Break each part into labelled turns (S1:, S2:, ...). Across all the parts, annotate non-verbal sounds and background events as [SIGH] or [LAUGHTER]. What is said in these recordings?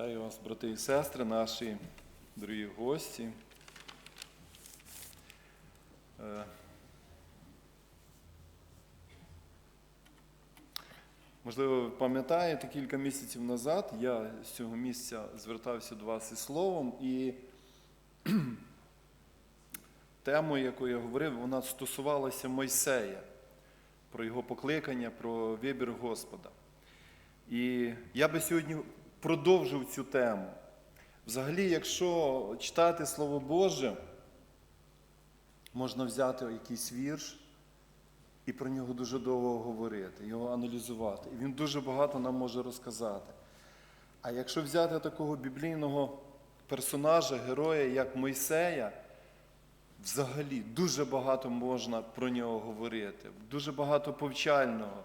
S1: Вітаю вас, брати і сестри, наші дорогі гості. Е, Можливо, ви пам'ятаєте, кілька місяців назад я з цього місця звертався до вас із словом, і [CLEARS THROAT] тему, яку я говорив, вона стосувалася Мойсея, про його покликання, про вибір Господа. І я би сьогодні продовжив цю тему. Взагалі, якщо читати Слово Боже, можна взяти якийсь вірш і про нього дуже довго говорити, його аналізувати. І він дуже багато нам може розказати. А якщо взяти такого біблійного персонажа, героя, як Мойсея, взагалі дуже багато можна про нього говорити, дуже багато повчального.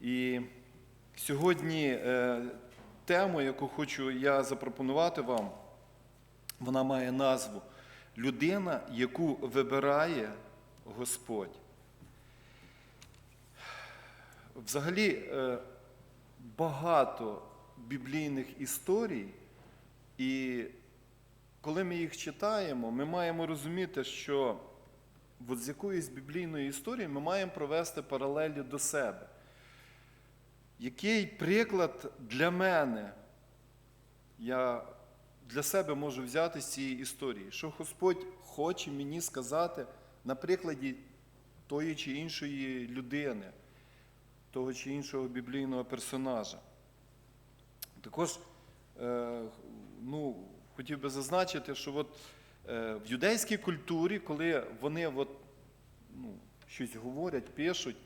S1: І сьогодні е, тему, яку хочу я запропонувати вам, вона має назву Людина, яку вибирає Господь. Взагалі е, багато біблійних історій, і коли ми їх читаємо, ми маємо розуміти, що от з якоїсь біблійної історії ми маємо провести паралелі до себе. Який приклад для мене я для себе можу взяти з цієї історії? Що Господь хоче мені сказати на прикладі тої чи іншої людини, того чи іншого біблійного персонажа? Також е, ну, хотів би зазначити, що от, е, в юдейській культурі, коли вони от, ну, щось говорять, пишуть,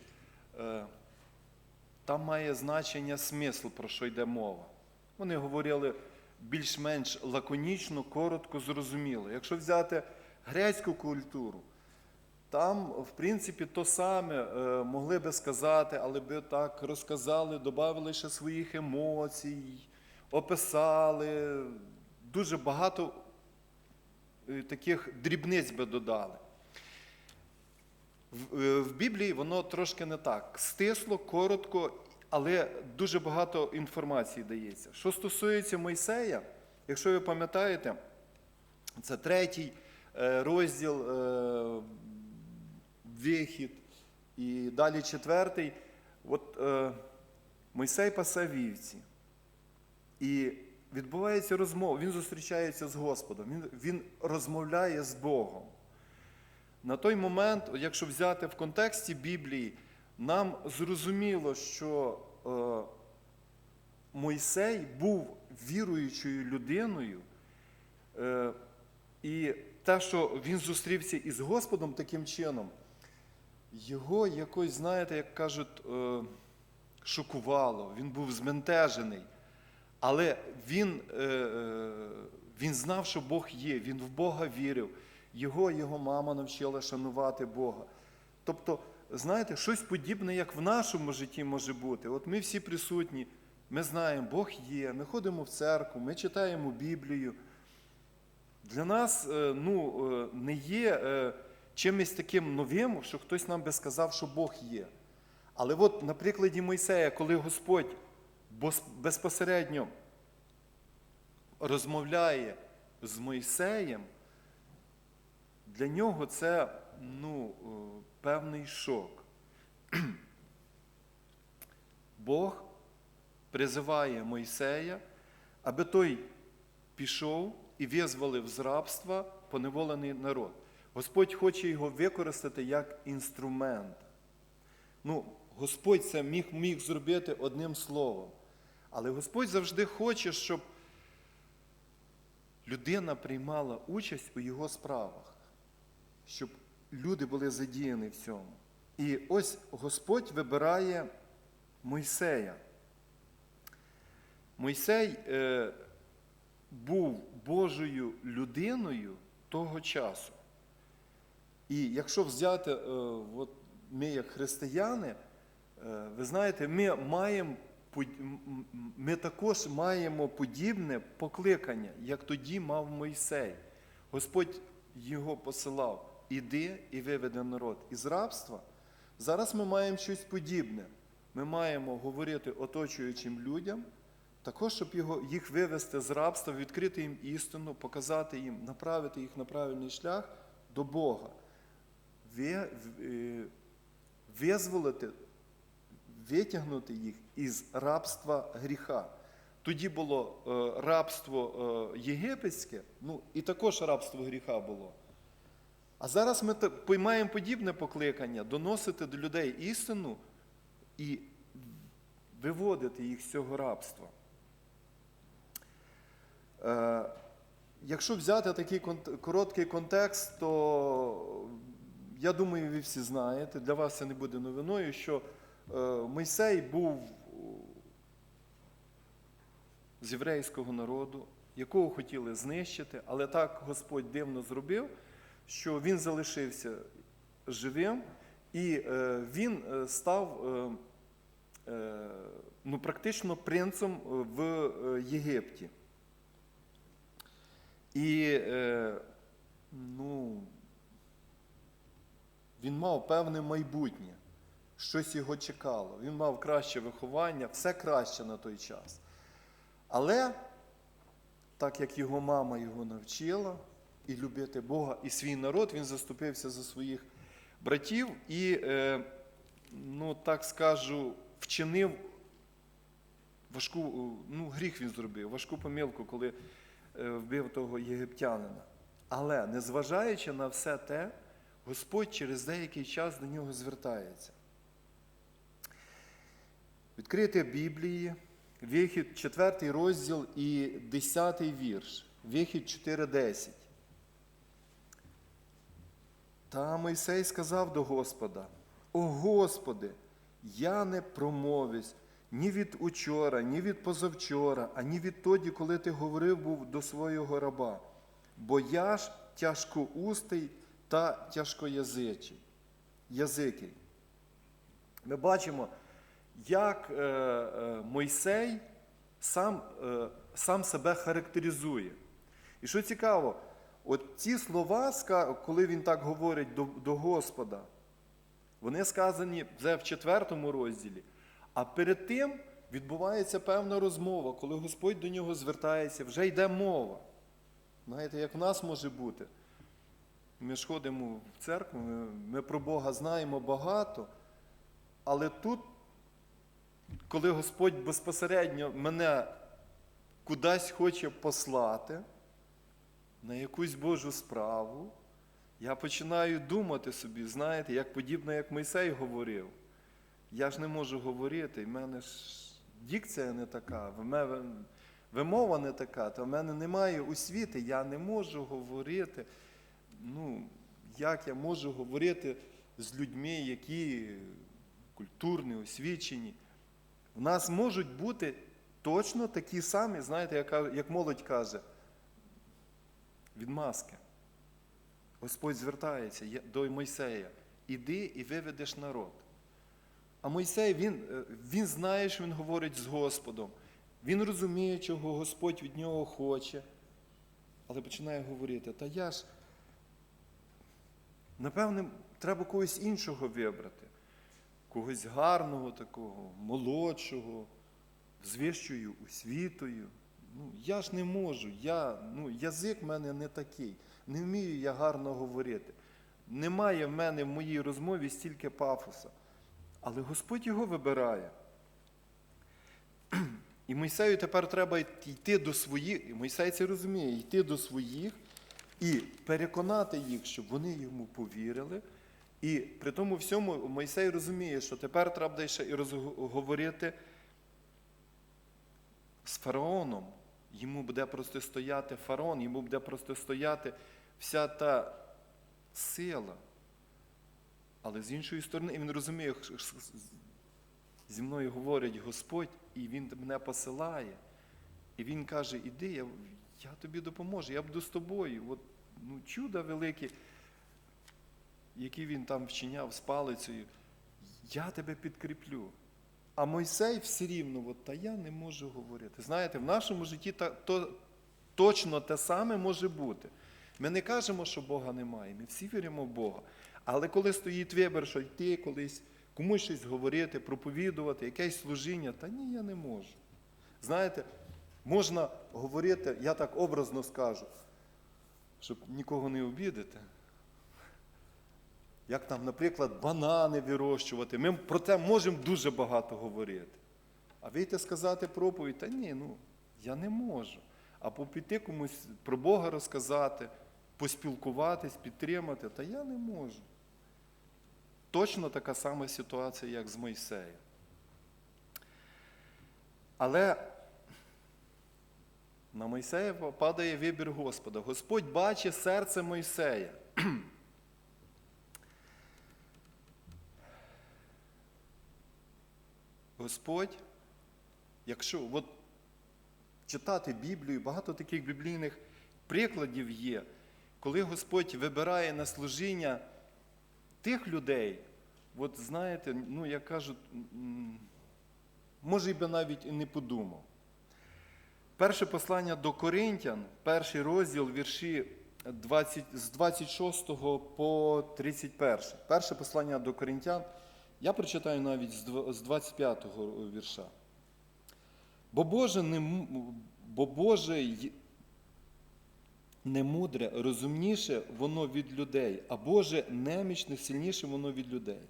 S1: е, там має значення смисл, про що йде мова. Вони говорили більш-менш лаконічно, коротко, зрозуміло. Якщо взяти грецьку культуру, там, в принципі, то саме е, могли би сказати, але би так розказали, додали ще своїх емоцій, описали, дуже багато е, таких дрібниць би додали. В, е, в Біблії воно трошки не так. Стисло, коротко, але дуже багато інформації дається. Що стосується Мойсея, якщо ви пам'ятаєте, це третій е, розділ е, вихід, і далі четвертий. От Мойсей пасе вівці. І відбувається розмова, він зустрічається з Господом, він, він розмовляє з Богом. На той момент, якщо взяти в контексті Біблії, нам зрозуміло, що е, Мойсей був віруючою людиною, е, і те, що він зустрівся із Господом таким чином, його якось, знаєте, як кажуть, е, шокувало, він був збентежений. Але він, він знав, що Бог є, він в Бога вірив. Його його мама навчила шанувати Бога. Тобто, знаєте, щось подібне, як в нашому житті може бути. От ми всі присутні, ми знаємо, Бог є, ми ходимо в церкву, ми читаємо Біблію. Для нас е, ну, е, не є е, чимось таким новим, що хтось нам би сказав, що Бог є. Але от на прикладі Мойсея, коли Господь безпосередньо розмовляє з Мойсеєм, для нього це ну, е, певний шок. [CLEARS THROAT] Бог призиває Мойсея, аби той пішов і визволив з рабства поневолений народ. Господь хоче його використати як інструмент. Ну, Господь це міг, міг зробити одним словом. Але Господь завжди хоче, щоб людина приймала участь у його справах, щоб люди були задіяні в цьому. І ось Господь вибирає Мойсея. Мойсей е, був Божою людиною того часу. І якщо взяти, е, от ми як християни, е, ви знаєте, ми маємо ми також маємо подібне покликання, як тоді мав Мойсей. Господь його посилав. Іди і виведи народ із рабства. Зараз ми маємо щось подібне. Ми маємо говорити оточуючим людям також, щоб його, їх вивести з рабства, відкрити їм істину, показати їм, направити їх на правильний шлях до Бога, визволити, витягнути їх із рабства гріха. Тоді було е, рабство е, єгипетське, ну і також рабство гріха було. А зараз ми поймаємо подібне покликання доносити до людей істину і виводити їх з цього рабства. Е, якщо взяти такий короткий контекст, то я думаю, ви всі знаєте, для вас це не буде новиною, що е, Мойсей був з єврейського народу, якого хотіли знищити, але так Господь дивно зробив, що він залишився живим і е, він е, став е, ну, практично принцем в Єгипті. І ну, він мав певне майбутнє, щось його чекало. Він мав краще виховання, все краще на той час. Але, так як його мама його навчила і любити Бога і свій народ, він заступився за своїх братів і, е, ну так скажу, вчинив важку, ну, гріх він зробив, важку помилку, коли е, вбив того єгиптянина. Але, незважаючи на все те, Господь через деякий час до нього звертається. Відкрити Біблії, вихід 4 розділ і 10 вірш, вихід 4.10. Та Мойсей сказав до Господа: О Господи, я не промовець ні від учора, ні від позавчора, ані відтоді, коли ти говорив був до свого раба, бо я ж тяжкоустий та тяжкоязичий. Язикий. Ми бачимо, як е, е, Мойсей сам, е, сам себе характеризує. І що цікаво, от ці слова, коли він так говорить до, до Господа, вони сказані вже в четвертому розділі. А перед тим відбувається певна розмова, коли Господь до нього звертається, вже йде мова. Знаєте, як в нас може бути? Ми ж ходимо в церкву, ми, ми про Бога знаємо багато, але тут, коли Господь безпосередньо мене кудись хоче послати, на якусь Божу справу, я починаю думати собі, знаєте, як подібно, як Мойсей говорив. Я ж не можу говорити, в мене ж дікція не така, вимова не така, то в мене немає освіти, я не можу говорити. Ну, як я можу говорити з людьми, які культурні, освічені? В нас можуть бути точно такі самі, знаєте, як молодь каже, відмазки. Господь звертається до Мойсея. Іди і виведеш народ. А Мойсей, він, е, він знає, що він говорить з Господом. Він розуміє, чого Господь від нього хоче. Але починає говорити, та я ж, напевне, треба когось іншого вибрати. Когось гарного такого, молодшого, з вищою освітою. Ну, я ж не можу, я, ну, язик в мене не такий, не вмію я гарно говорити. Немає в мене в моїй розмові стільки пафоса. Але Господь його вибирає. І Мойсею тепер треба йти до своїх, і Мойсей це розуміє, йти до своїх і переконати їх, щоб вони йому повірили. І при тому всьому Мойсей розуміє, що тепер треба ще і розговорити з фараоном. Йому буде протистояти фараон, йому буде протистояти вся та сила. Але з іншої сторони, він розуміє, зі мною говорить Господь, і Він мене посилає. І Він каже, іди, я, я тобі допоможу, я буду з тобою. От, ну, чуда велике, які він там вчиняв з палицею, я тебе підкріплю. А Мойсей все рівно, от, та я не можу говорити. Знаєте, в нашому житті та, то, точно те саме може бути. Ми не кажемо, що Бога немає, ми всі віримо в Бога. Але коли стоїть вибір, що йти колись, комусь щось говорити, проповідувати, якесь служіння, та ні, я не можу. знаєте, можна говорити, я так образно скажу, щоб нікого не обідати. Як там, наприклад, банани вирощувати. Ми про це можемо дуже багато говорити. А вийти сказати проповідь, та ні, ну я не можу. Або піти комусь про Бога розказати, поспілкуватись, підтримати, та я не можу. Точно така сама ситуація, як з Мойсеєм. Але на Мойсея падає вибір Господа. Господь бачить серце Мойсея. Господь, якщо от, читати Біблію, багато таких біблійних прикладів є, коли Господь вибирає на служіння тих людей, от знаєте, ну як кажуть, може би навіть і не подумав. Перше послання до Коринтян, перший розділ, вірші 20, з 26 по 31. Перше послання до Коринтян, я прочитаю навіть з дв- з 25 вірша. Бо Боже, не, бо Боже не мудре, розумніше воно від людей, а Боже немічне, сильніше воно від людей.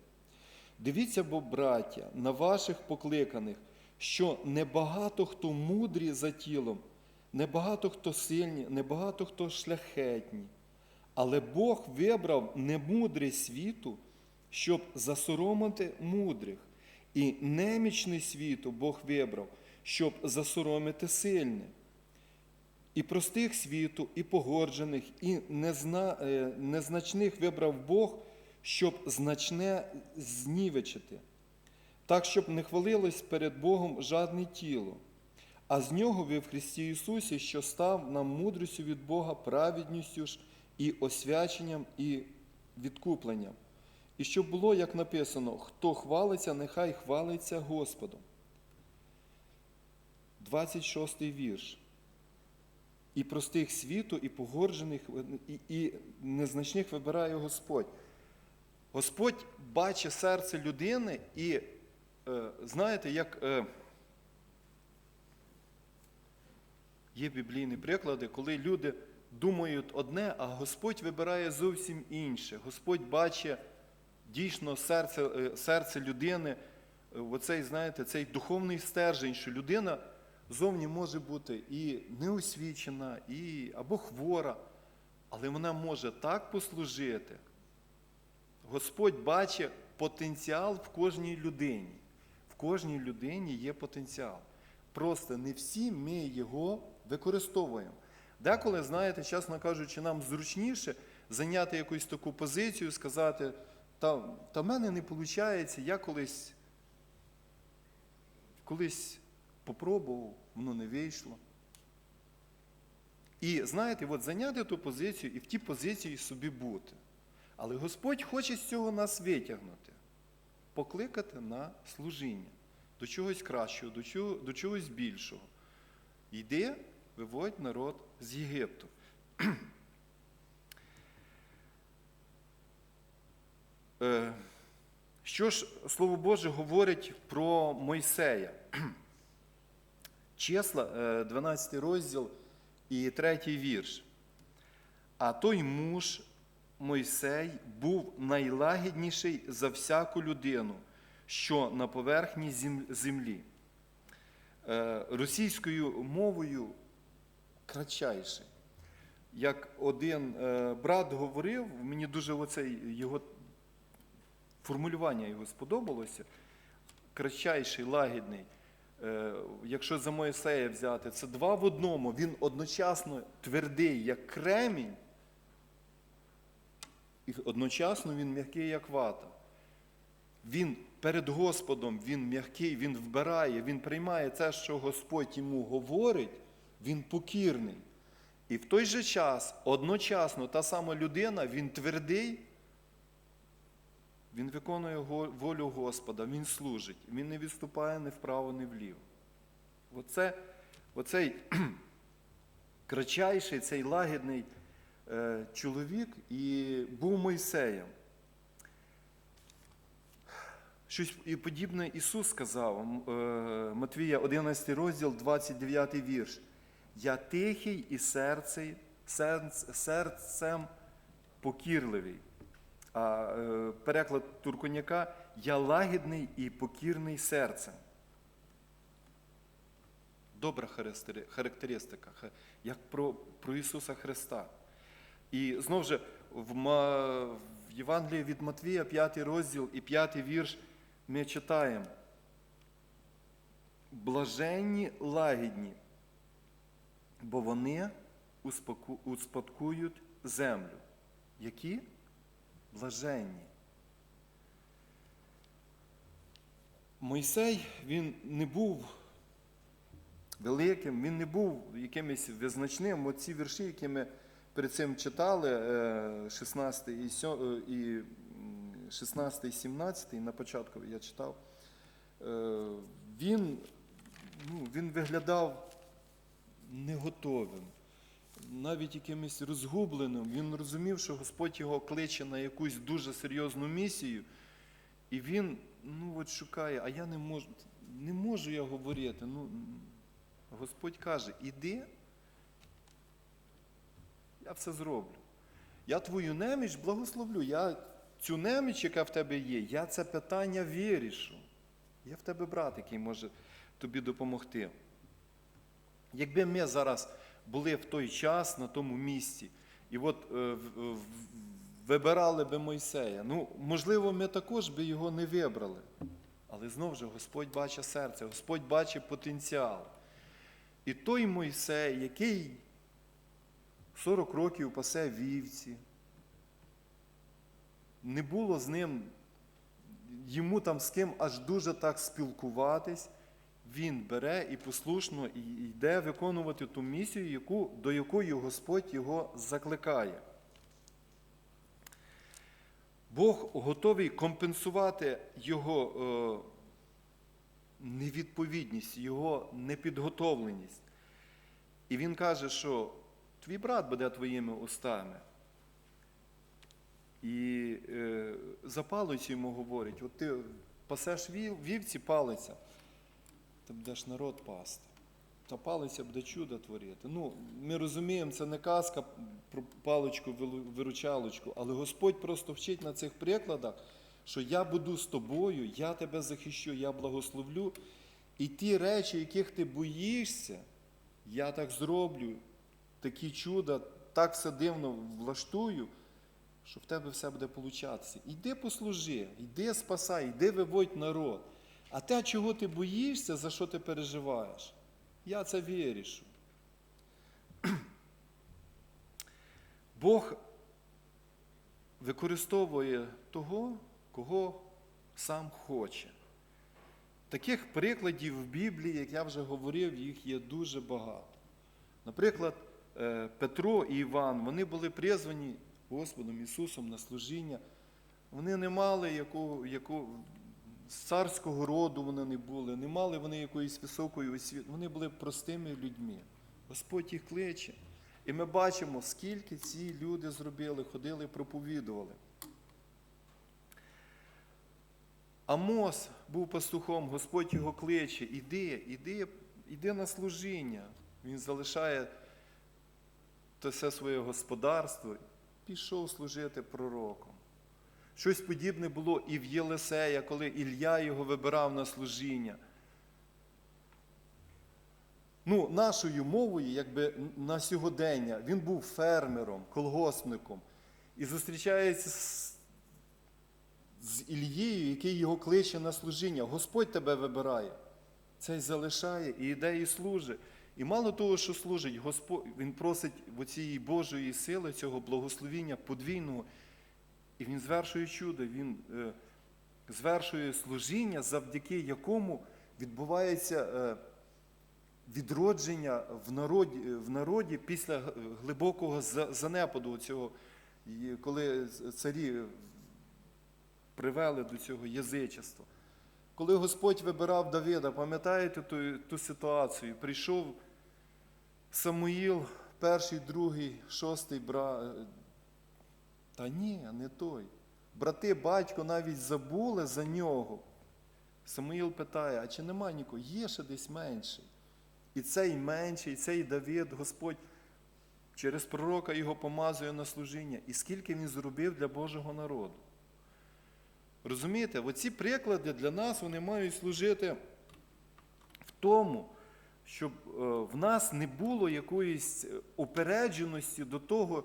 S1: Дивіться, бо, браття, на ваших покликаних, що небагато хто мудрі за тілом, небагато хто сильні, небагато хто шляхетні. Але Бог вибрав немудрість світу, щоб засоромити мудрих, і немічний світу Бог вибрав, щоб засоромити сильних. І простих світу, і погоджених, і е, незначних вибрав Бог, щоб значне знівечити, так, щоб не хвалилось перед Богом жадне тіло, а з нього ви в Христі Ісусі, що став нам мудрістю від Бога, праведністю ж і освяченням, і відкупленням. І щоб було, як написано, хто хвалиться, нехай хвалиться Господом. 26 вірш. І простих світу, і погорджених, і, і незначних вибирає Господь. Господь бачить серце людини і, е, знаєте, як е, є біблійні приклади, коли люди думають одне, а Господь вибирає зовсім інше. Господь бачить дійсно серце, е, серце людини, е, оцей, знаєте, цей духовний стержень, що людина зовні може бути і неосвічена, і, або хвора, але вона може так послужити. Господь бачить потенціал в кожній людині. В кожній людині є потенціал. Просто не всі ми його використовуємо. Деколи, знаєте, чесно кажучи, нам зручніше зайняти якусь таку позицію, сказати, та, та в мене не виходить, я колись, колись попробував, воно не вийшло. І знаєте, от зайняти ту позицію і в тій позиції собі бути. Але Господь хоче з цього нас витягнути, покликати на служіння, до чогось кращого, до, чого, до чогось більшого. Йди, виводь народ з Єгипту. Що ж Слово Боже говорить про Мойсея? Числа, е, 12 розділ і 3 вірш. А той муж Мойсей був найлагідніший за всяку людину, що на поверхні землі. Е, Російською мовою кратчайший. Як один е, брат говорив, мені дуже оце його формулювання його сподобалося. Кратчайший, лагідний. Е, Якщо за Моїсея взяти, це два в одному. Він одночасно твердий, як кремінь, і одночасно він м'який, як вата. Він перед Господом, він м'який, він вбирає, він приймає те, що Господь йому говорить, він покірний. І в той же час, одночасно, та сама людина, він твердий, він виконує волю Господа, він служить, він не відступає ні вправо, ні вліво. Оце, оцей [CLEARS THROAT] кратчайший, цей лагідний е, чоловік і був Мойсеєм. Щось подібне Ісус сказав, е, Матвія 11 розділ, 29 вірш. Я тихий і серцей, серцем покірливий. А е, переклад Турконяка я лагідний і покірний серцем. Добра характеристика, як про, про Ісуса Христа. І знову ж в, в Євангелії від Матвія, 5 розділ і 5 вірш, ми читаємо. Блаженні лагідні, бо вони успадкують землю. Які? Блаженні. Мойсей, він не був великим, він не був якимось визначним. Оці вірші, які ми перед цим читали, е, 16 і сьо- е, і м, 16 і 17, на початку я читав, е, він, ну, він виглядав неготовим, навіть якимось розгубленим. Він розумів, що Господь його кличе на якусь дуже серйозну місію, і він ну, от шукає, а я не можу, не можу я говорити. Ну, Господь каже, іди, я все зроблю. Я твою неміч благословлю. Я цю неміч, яка в тебе є, я це питання вирішу. Є в тебе брат, який може тобі допомогти. Якби ми зараз були в той час на тому місці, і от е, вибирали би Мойсея, ну, можливо, ми також би його не вибрали. Але знову ж Господь бачить серце, Господь бачить потенціал. І той Мойсей, який 40 років пасе вівці, не було з ним, йому там з ким аж дуже так спілкуватись, він бере і послушно йде виконувати ту місію, яку, до якої Господь його закликає. Бог готовий компенсувати його е, невідповідність, його непідготовленість. І він каже, що твій брат буде твоїми устами. І е, за палицю йому говорить, от ти пасеш вів, вівці палиця, ти будеш народ пасти. Та палиця буде чудо творити. Ну, ми розуміємо, це не казка про паличку, виручалочку, але Господь просто вчить на цих прикладах, що я буду з тобою, я тебе захищу, я благословлю. І ті речі, яких ти боїшся, я так зроблю, такі чуда, так все дивно влаштую, що в тебе все буде получатися. Іди послужи, йди спасай, йди виводь народ. А те, чого ти боїшся, за що ти переживаєш, я це вирішу. [CLEARS THROAT] Бог використовує того, кого сам хоче. Таких прикладів в Біблії, як я вже говорив, їх є дуже багато. Наприклад, е, Петро і Іван, вони були призвані Господом Ісусом на служіння. Вони не мали яку, яку, з царського роду вони не були, не мали вони якоїсь високої освіти. Вони були простими людьми. Господь їх кличе. І ми бачимо, скільки ці люди зробили, ходили, проповідували. Амос був пастухом, Господь його кличе, іди, іди, іди на служіння. Він залишає все своє господарство, пішов служити пророком. Щось подібне було і в Єлисея, коли Ілля його вибирав на служіння. Ну, нашою мовою, якби на сьогодення, він був фермером, колгоспником і зустрічається з, з Ільєю, який його кличе на служіння. Господь тебе вибирає. Цей залишає і йде і служить. І мало того, що служить, Господь, він просить в оцієї Божої сили, цього благословіння подвійного, і він звершує чудо, він е, звершує служіння, завдяки якому відбувається е, відродження в народі, в народі після глибокого занепаду цього, коли царі привели до цього язичества. Коли Господь вибирав Давида, пам'ятаєте ту, ту ситуацію? Прийшов Самуїл, перший, другий, шостий бра... Та ні, не той. Брати, батько навіть забули за нього. Самуїл питає, а чи нема нікого? Є ще десь менший. І цей менший, і цей Давид, Господь через пророка його помазує на служіння. І скільки він зробив для Божого народу. Розумієте, оці приклади для нас вони мають служити в тому, щоб е, в нас не було якоїсь е, упередженості до того,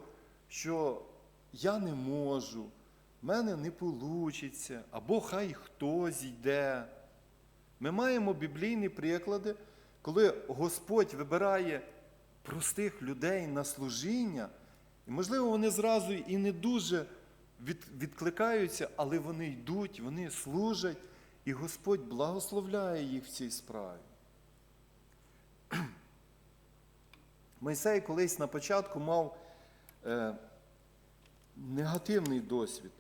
S1: що я не можу, в мене не вийде, або хай хтось йде. Ми маємо біблійні приклади, коли Господь вибирає простих людей на служіння, і, можливо, вони зразу і не дуже відкликаються, але вони йдуть, вони служать, і Господь благословляє їх в цій справі. [CLEARS THROAT] Мойсей колись на початку мав е, негативний досвід.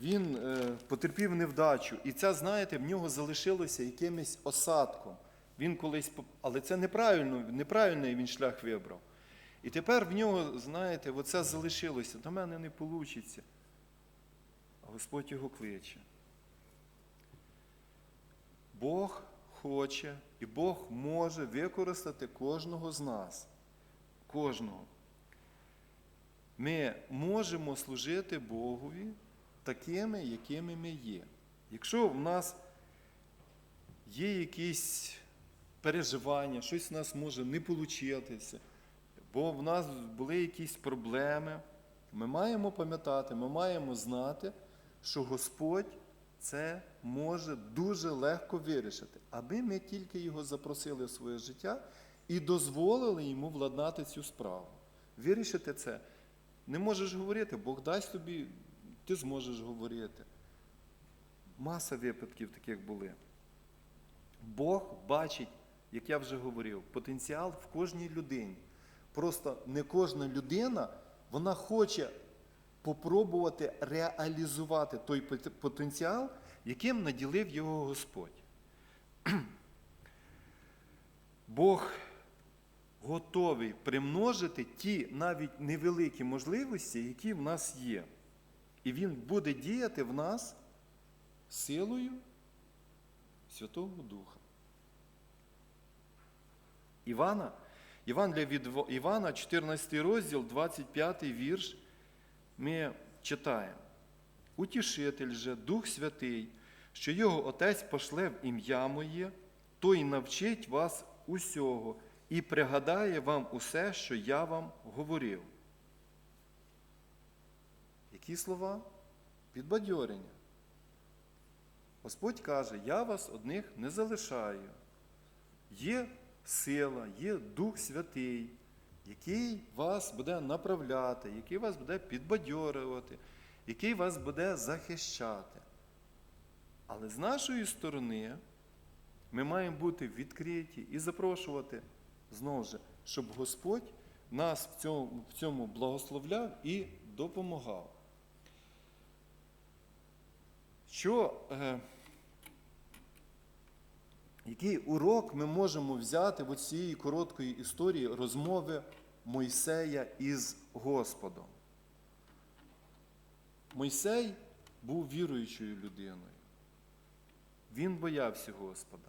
S1: Він е, потерпів невдачу, і це, знаєте, в нього залишилося якимось осадком. Він колись, але це неправильно, неправильний він шлях вибрав. І тепер в нього, знаєте, оце залишилося. До мене не вийде. А Господь його кличе. Бог хоче і Бог може використати кожного з нас. Кожного. Ми можемо служити Богові такими, якими ми є. Якщо в нас є якісь переживання, щось в нас може не получитися, бо в нас були якісь проблеми, ми маємо пам'ятати, ми маємо знати, що Господь це може дуже легко вирішити, аби ми тільки його запросили в своє життя і дозволили йому владнати цю справу. Вирішити це. Не можеш говорити, Бог дасть тобі, ти зможеш говорити. Маса випадків таких були. Бог бачить, як я вже говорив, потенціал в кожній людині. Просто не кожна людина, вона хоче попробувати реалізувати той потенціал, яким наділив його Господь. [CLEARS THROAT] Бог готовий примножити ті навіть невеликі можливості, які в нас є. І Він буде діяти в нас силою Святого Духа. Івана, Євангелія від Івана, 14 розділ, 25 вірш, ми читаємо. Утішитель же, Дух Святий, що його Отець пошле в ім'я Моє, той навчить вас усього і пригадає вам усе, що я вам говорив. Які слова? Підбадьорення. Господь каже, я вас одних не залишаю. Є сила, є Дух Святий, який вас буде направляти, який вас буде підбадьорювати, який вас буде захищати. Але з нашої сторони ми маємо бути відкриті і запрошувати знову ж, щоб Господь нас в цьому, в цьому благословляв і допомагав. Що, е, який урок ми можемо взяти в цієї короткої історії розмови Мойсея із Господом? Мойсей був віруючою людиною. Він боявся Господа.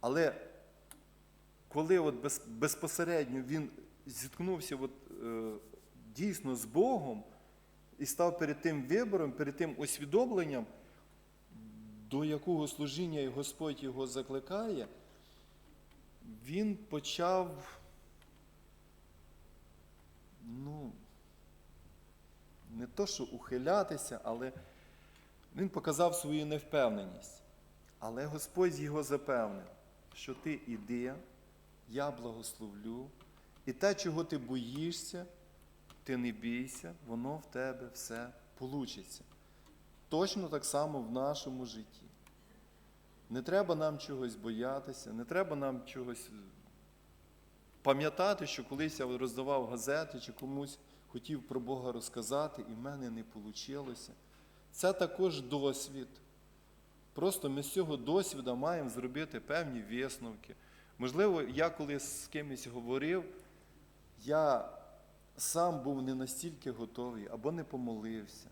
S1: Але коли от без, безпосередньо він зіткнувся от, е, дійсно з Богом і став перед тим вибором, перед тим усвідомленням, до якого служіння і Господь його закликає, він почав, ну, не то, що ухилятися, але він показав свою невпевненість. Але Господь його запевнив, що ти іди, я благословлю, і те, чого ти боїшся, ти не бійся, воно в тебе все получиться. Точно так само в нашому житті. Не треба нам чогось боятися, не треба нам чогось е, пам'ятати, що колись я роздавав газети чи комусь хотів про Бога розказати, і в мене не вийшло. Це також досвід. Просто ми з цього досвіду маємо зробити певні висновки. Можливо, я коли з кимось говорив, я сам був не настільки готовий або не помолився.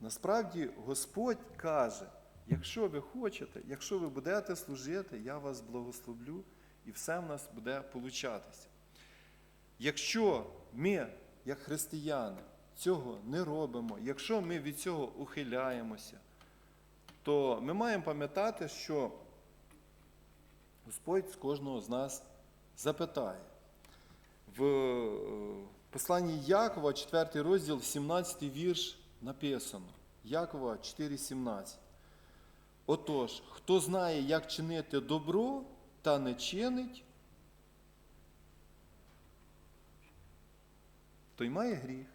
S1: Насправді Господь каже, якщо ви хочете, якщо ви будете служити, я вас благословлю і все в нас буде получатися. Якщо ми, як християни, цього не робимо, якщо ми від цього ухиляємося, то ми маємо пам'ятати, що Господь з кожного з нас запитає. В е, посланні Якова, 4 розділ, 17 вірш написано. Якова 4,17. Отож, хто знає, як чинити добро та не чинить, той має гріх.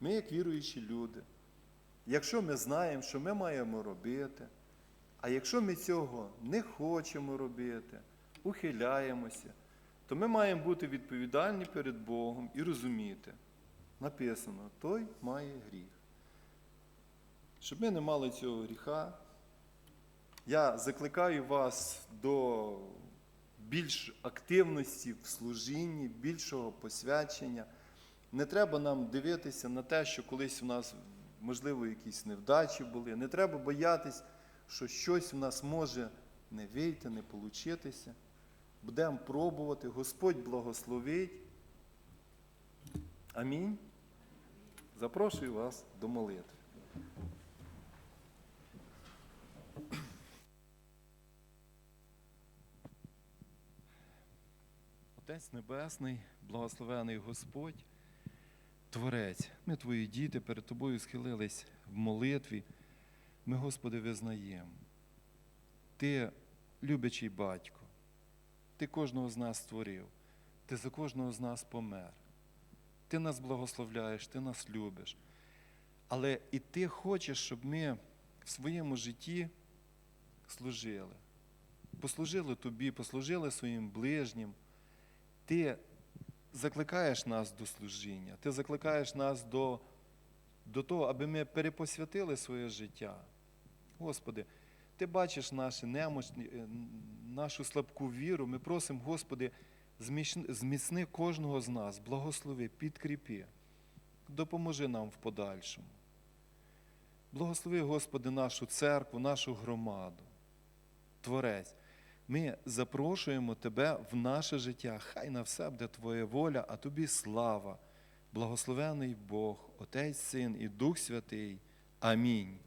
S1: Ми, як віруючі люди, якщо ми знаємо, що ми маємо робити, а якщо ми цього не хочемо робити, ухиляємося, то ми маємо бути відповідальні перед Богом і розуміти. Написано, той має гріх. Щоб ми не мали цього гріха, я закликаю вас до більш активності в служінні, більшого посвячення. Не треба нам дивитися на те, що колись у нас, можливо, якісь невдачі були. Не треба боятись, що щось в нас може не вийти, не получитися. Будемо пробувати, Господь благословить. Амінь. Запрошую вас до молитви. Отець Небесний, благословений Господь, Творець, ми твої діти перед тобою схилились в молитві. Ми, Господи, визнаємо. Ти любячий батько, ти кожного з нас створив, ти за кожного з нас помер. Ти нас благословляєш, ти нас любиш. Але і ти хочеш, щоб ми в своєму житті служили. Послужили тобі, послужили своїм ближнім. Ти закликаєш нас до служіння, ти закликаєш нас до, до того, аби ми перепосвятили своє життя. Господи, ти бачиш наші немощні, е, нашу слабку віру. Ми просимо, Господи, зміцни кожного з нас, благослови, підкріпи, допоможи нам в подальшому. Благослови, Господи, нашу церкву, нашу громаду. Творець, ми запрошуємо Тебе в наше життя. Хай на все буде Твоя воля, а Тобі слава. Благословений Бог, Отець, Син і Дух Святий. Амінь.